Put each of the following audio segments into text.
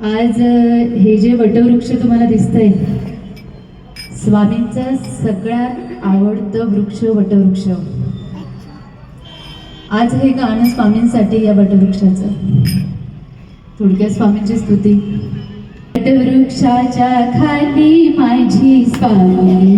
आज हे जे वटवृक्ष तुम्हाला दिसतय स्वामींचा सगळ्यात आवडतं वृक्ष वटवृक्ष. आज हे गाणं स्वामींसाठी या वटवृक्षाचं. थोडक्यात स्वामींची स्तुती. वटवृक्षाच्या खाली माझी स्वामी.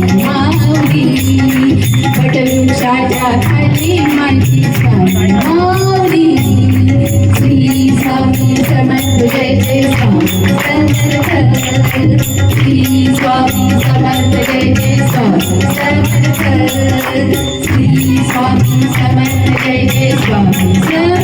मावली वटवृक्षाच्या खाली माझी स्वामी मावली श्री स्वामी समर्थ जय जय स्वामी. समर्थ स्वामी समर्थ जय जय स्वामी समर्थ स्वामी समर्थ जय जय स्वामी.